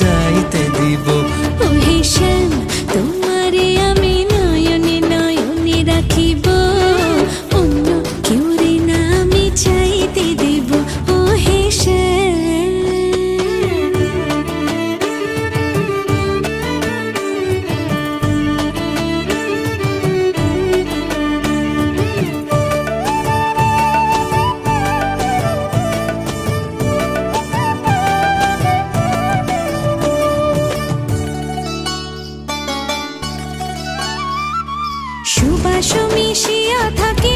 চাইতে দিব। ও শ্যাম তোমারে আমি সুবাস মিশিয়া থাকে